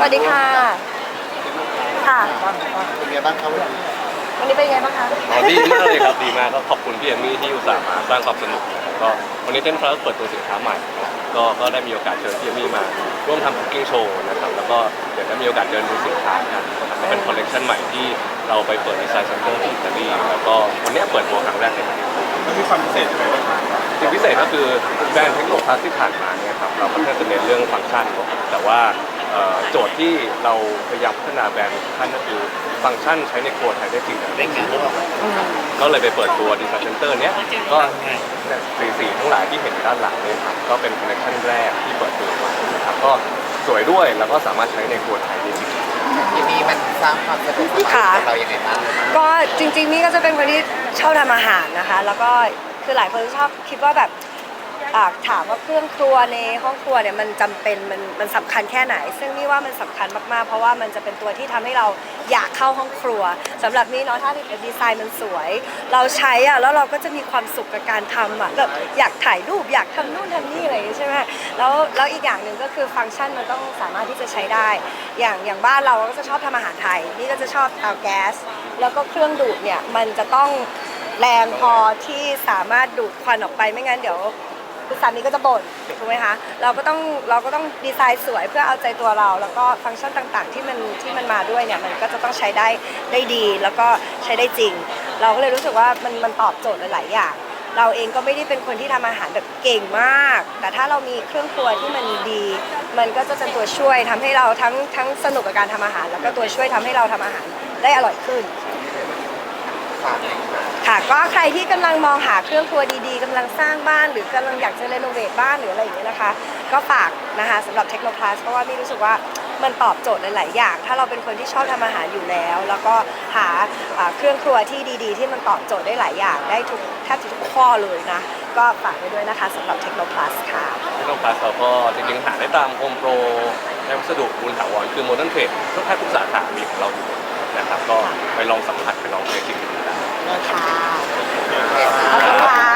วัสดีค่ะ ค่ะ เป็นไงบ้างครับวันนี้วันนี้เป็นไงบ้างคะ อ๋อดีมากเลยครับดีมากก็ขอบคุณพี่เอมมี่ที่อุตส่าห์มาสร้างความสนุกนะครับก็วันนี้เต้นพลัสเปิดตัวสินค้าใหม่นะครับก็ก็ได้มีโอกาสเชิญพี่เอมมี่มาร่วมทำคุกกิ้งโชว์นะครับแล้วก็เดี๋ยวได้มีโอกาสเดินดูสินค้ากันนะครับก็เป็นคอลเลคชันใหม่ที่เราไปเปิดในไซส์เซ็นเตอร์ที่อิตาลีแล้วก็วันนี้เปิดตัวครั้งแรกในประเทศไทยมันมีความพิเศษยังไงบ้างครับสิ่งพิเศษก็คือแบรนด์เทคโนโลยีที่ผ่านมาเนี่ยครับเราค่อนข้างจะเน้นเรื่องฟังก์ชันครับแต่ว่าเอ่อ โจทย์ที่เราพยายามพัฒนาแบรนด์ท่านก็คือฟังก์ชันใช้ในครัวไทยได้จริงได้จริงก็เลยไปเปิดตัวดีไซน์เซ็นเตอร์เนี้ยก็สีสีทั้งหลายที่เห็นด้านหลังเนี่ยครับก็เป็นคอนเนคชั่นแรกที่เปิดตัวมานะครับก็สวยด้วยแล้วก็สามารถใช้ในครัวไทยได้จริงทีนี้มันสร้างความสะดวกสบายกับเรายังไงบ้างก็จริงๆนี่ก็จะเป็นคนที่ชอบทำอาหารนะคะ แล้วก็คือหลายคนชอบคิดว่าแบบ อ่าถามว่าเครื่องครัวในห้องครัวเนี่ยมันจำเป็นมันมันสำคัญแค่ไหน ซึ่งนี่ว่ามันสำคัญมากๆ เพราะว่ามันจะเป็นตัวที่ทำให้เราอยากเข้าห้องครัวสำหรับนี่เนาะถ้าดีไซน์มันสวย เราใช้อะแล้วเราก็จะมีความสุขกับการทำอะแบบอยากถ่ายรูปอยากทำนู่นทำนี่อะไรอย่างงี้ใช่ไหมแล้วแล้วอีกอย่างหนึ่งก็คือฟังก์ชันมันต้องสามารถที่จะใช้ได้ อย่างอย่างบ้านเราก็จะชอบทำอาหารไทยนี่ก็จะชอบเตาแก๊ส แล้วก็เครื่องดูดเนี่ยมันจะต้อง แรงพอที่สามารถดูดควันออกไปไม่งั้นเดี๋ยว คุณสามีก็จะบ่นถูกไหมคะเราก็ต้องเราก็ต้องดีไซน์สวยเพื่อเอาใจตัวเรา แล้วก็ฟังก์ชันต่างๆ ที่มันที่มันมาด้วยเนี่ยมันก็จะต้องใช้ได้ได้ดี แล้วก็ใช้ได้จริง เราก็เลยรู้สึกว่ามันมันตอบโจทย์หลายๆอย่างเราเองก็ไม่ได้เป็นคนที่ทำอาหารแบบเก่งมาก แต่ถ้าเรามีเครื่องครัวที่มันดี มันก็จะเป็นตัวช่วยทำให้เราทั้งทั้งสนุกกับการทำอาหาร แล้วก็ตัวช่วยทำให้เราทำอาหารได้อร่อยขึ้นฝากเลยค่ะ ค่ะ ก็ใครที่กำลังมองหาเครื่องครัวดีๆกำลังสร้างบ้านหรือกำลังอยากจะรีโนเวทบ้านหรืออะไรอย่างเงี้ยนะคะ ก็ฝากนะคะสำหรับเทคโน p ล u s เพราะว่ามี่รู้สึกว่ามันตอบโจทย์หลาย ๆ อย่าง ถ้าเราเป็นคนที่ชอบทำอาหารอยู่แล้ว แล้วก็หาเครื่องครัวที่ดีๆ ที่มันตอบโจทย์ได้หลายอย่างได้ทุกแทบจะทุกข้อเลยนะ ก็ฝากไว้ด้วยนะคะสำหรับเทคโน p ล u s ค่ะเทคโนโลยีเราก็จริงๆหาได้ตามโฮมโปรในวัสดุบุญถาวรคือโมเดิร์นเทรดทุกแทบทุกสาขามีของเราอยู่นะครับก็ไปลองสัมผัสไปลองใช้จริงดูได้ ค่ะขอบคุณค่ะ